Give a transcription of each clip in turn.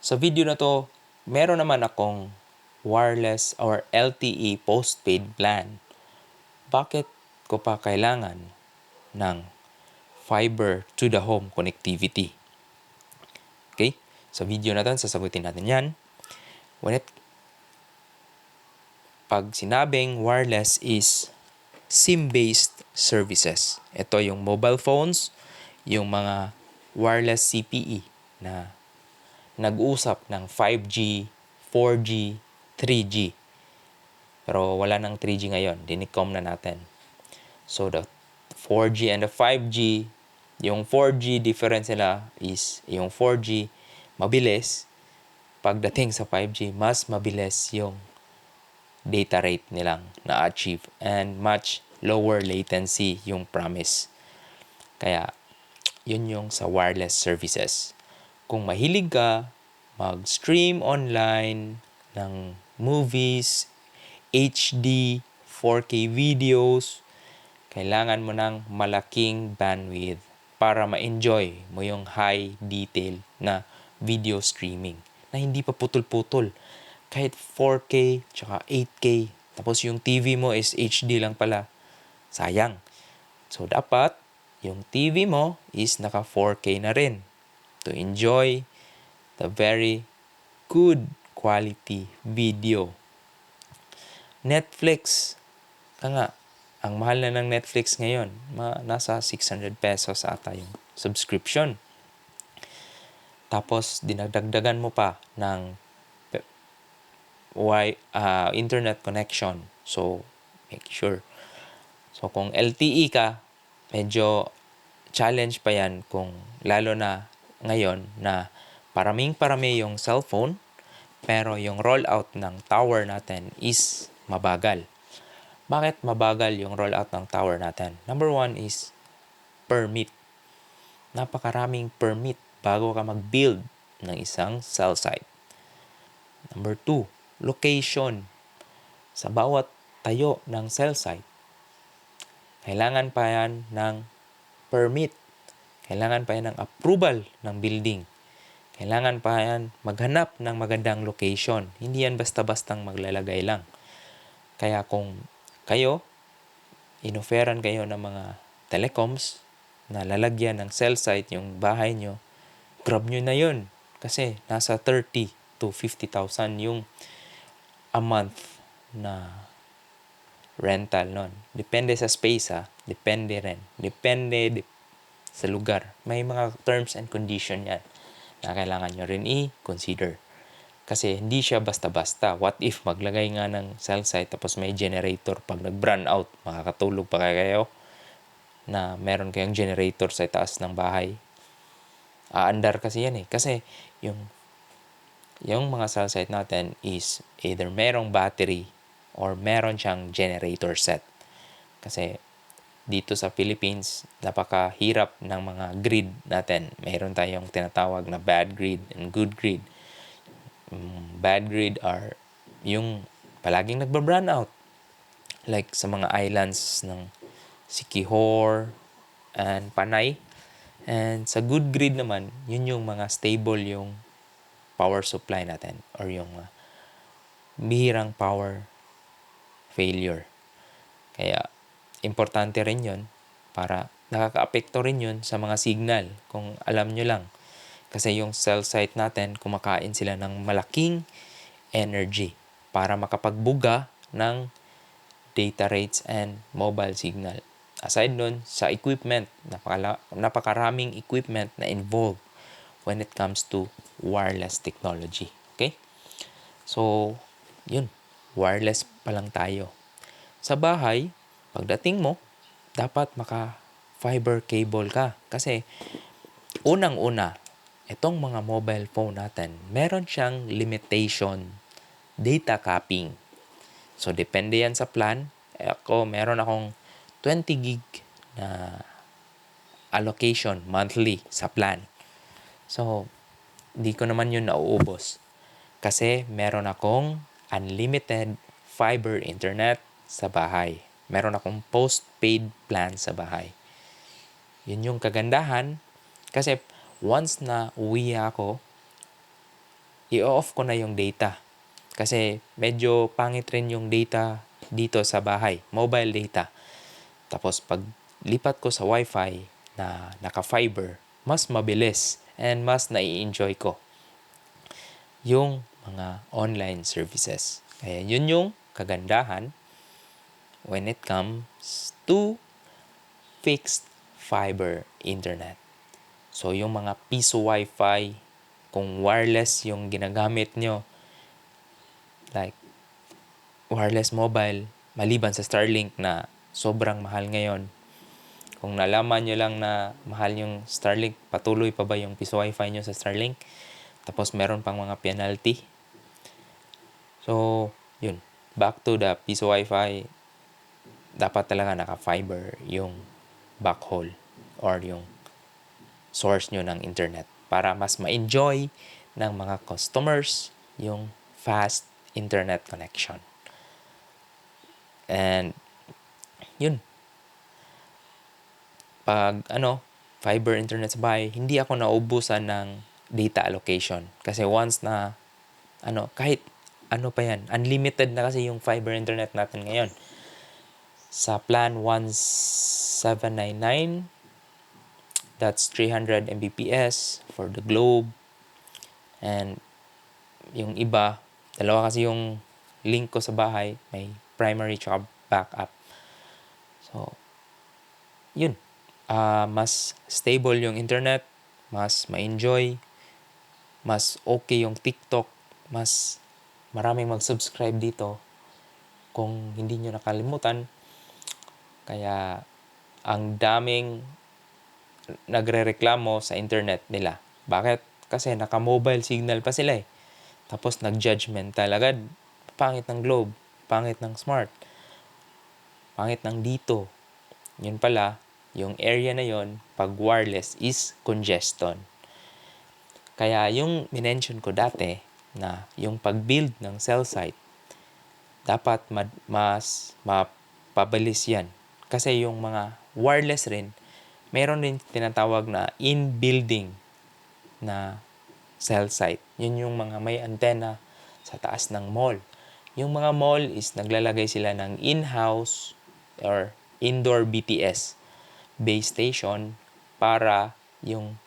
Sa video na to, meron naman akong wireless or LTE postpaid plan. Bakit ko pa kailangan ng fiber to the home connectivity? Okay? Sa video na to, sasagutin natin yan. When it, pag sinabing wireless is SIM-based services. Ito yung mobile phones, yung mga wireless CPE na nag-usap ng 5G, 4G, 3G. Pero wala ng 3G ngayon, dinicom na natin. So the 4G and the 5G, yung 4G difference nila is yung 4G mabilis, pagdating sa 5G, mas mabilis yung data rate nilang na-achieve and much lower latency yung promise. Kaya, yun yung sa wireless services. Kung mahilig ka mag-stream online ng movies, HD, 4K videos, kailangan mo ng malaking bandwidth para ma-enjoy mo yung high detail na video streaming na hindi pa putol-putol. Kahit 4K tsaka 8K tapos yung TV mo is HD lang pala. Sayang. So dapat yung TV mo is naka 4K na rin to enjoy the very good quality video Netflix nga ang mahal na ng Netflix ngayon ma, nasa 600 pesos ata yung subscription tapos dinagdagdagan mo pa ng wi uh, internet connection. So make sure. So kung LTE ka, medyo challenge pa yan kung lalo na ngayon na paraming parami yung cellphone pero yung rollout ng tower natin is mabagal. Bakit mabagal yung rollout ng tower natin? Number one is permit. Napakaraming permit bago ka mag-build ng isang cell site. Number two, location. Sa bawat tayo ng cell site, kailangan pa yan ng permit. Kailangan pa yan ng approval ng building. Kailangan pa yan maghanap ng magandang location. Hindi yan basta-bastang maglalagay lang. Kaya kung kayo, inoferan kayo ng mga telecoms na lalagyan ng cell site yung bahay nyo, grab nyo na yun. Kasi nasa 30 to 50,000 yung a month na rental nun. Depende sa space ha. Depende rin. Depende de- sa lugar. May mga terms and condition yan na kailangan nyo rin i-consider. Kasi hindi siya basta-basta. What if maglagay nga ng cell site tapos may generator pag nag-brand out, makakatulog pa kayo na meron kayong generator sa taas ng bahay. Aandar kasi yan eh. Kasi yung yung mga cell site natin is either merong battery or meron siyang generator set. Kasi dito sa Philippines, napakahirap ng mga grid natin. Mayroon tayong tinatawag na bad grid and good grid. Mm, bad grid are yung palaging nagba-brand out. Like sa mga islands ng Sikihor and Panay. And sa good grid naman, yun yung mga stable yung power supply natin or yung uh, bihirang power failure. Kaya importante rin yun para nakaka-apekto rin yun sa mga signal kung alam nyo lang. Kasi yung cell site natin, kumakain sila ng malaking energy para makapagbuga ng data rates and mobile signal. Aside nun, sa equipment, napakala, napakaraming equipment na involved when it comes to wireless technology. Okay? So, yun. Wireless pa lang tayo. Sa bahay, pagdating mo, dapat maka fiber cable ka. Kasi, unang-una, itong mga mobile phone natin, meron siyang limitation data capping. So, depende yan sa plan. Eh, ako, meron akong 20 gig na allocation monthly sa plan. So, hindi ko naman yun nauubos. Kasi meron akong unlimited fiber internet sa bahay. Meron akong postpaid plan sa bahay. Yun yung kagandahan. Kasi once na uwi ako, i-off ko na yung data. Kasi medyo pangit rin yung data dito sa bahay, mobile data. Tapos pag lipat ko sa wifi na naka-fiber, mas mabilis and mas nai-enjoy ko yung mga online services. Kaya yun yung kagandahan when it comes to fixed fiber internet. So yung mga piso wifi, kung wireless yung ginagamit nyo, like wireless mobile, maliban sa Starlink na sobrang mahal ngayon. Kung nalaman nyo lang na mahal yung Starlink, patuloy pa ba yung piso wifi nyo sa Starlink? Tapos meron pang mga penalty. So, yun. Back to the piso wifi, dapat talaga naka-fiber yung backhaul or yung source nyo ng internet para mas ma-enjoy ng mga customers yung fast internet connection. And yun. Pag ano, fiber internet sa bahay, hindi ako naubusan ng data allocation. Kasi once na ano, kahit ano pa yan, unlimited na kasi yung fiber internet natin ngayon. Sa plan 1799, that's 300 Mbps for the globe. And yung iba, dalawa kasi yung link ko sa bahay, may primary tsaka backup. So, yun. Ah, mas stable yung internet, mas ma-enjoy, mas okay yung TikTok, mas maraming mag-subscribe dito kung hindi nyo nakalimutan. Kaya ang daming nagrereklamo sa internet nila. Bakit? Kasi naka-mobile signal pa sila eh. Tapos nag-judgmental agad. Pangit ng globe, pangit ng smart, pangit ng dito. Yun pala, yung area na yon pag wireless is congestion. Kaya yung minention ko dati na yung pag-build ng cell site, dapat mas mapabilis yan. Kasi yung mga wireless rin, meron din tinatawag na in-building na cell site. Yun yung mga may antena sa taas ng mall. Yung mga mall is naglalagay sila ng in-house or indoor BTS base station para yung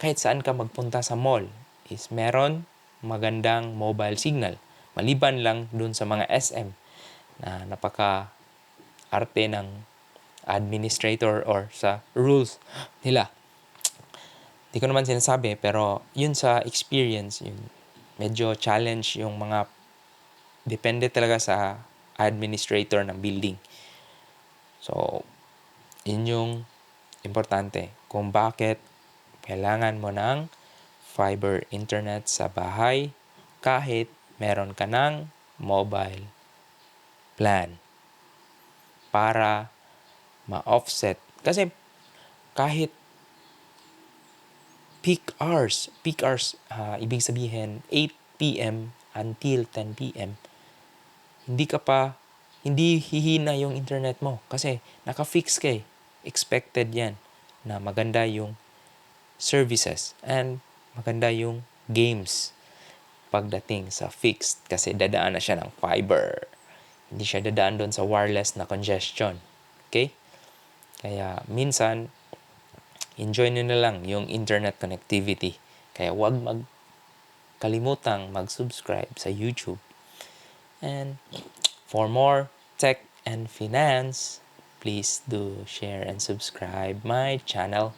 kahit saan ka magpunta sa mall is meron magandang mobile signal. Maliban lang dun sa mga SM na napaka arte ng administrator or sa rules nila. Di ko naman sinasabi pero yun sa experience yun medyo challenge yung mga depende talaga sa administrator ng building. So, yun yung importante kung bakit kailangan mo ng fiber internet sa bahay kahit meron ka ng mobile plan para ma-offset. Kasi kahit peak hours, peak hours, ah, ibig sabihin 8 p.m. until 10 p.m., hindi ka pa, hindi hihina yung internet mo kasi naka-fix ka eh. Expected yan na maganda yung services and maganda yung games pagdating sa fixed kasi dadaan na siya ng fiber. Hindi siya dadaan doon sa wireless na congestion. Okay? Kaya minsan, enjoy nyo na lang yung internet connectivity. Kaya wag mag kalimutang mag-subscribe sa YouTube. And for more tech and finance, please do share and subscribe my channel.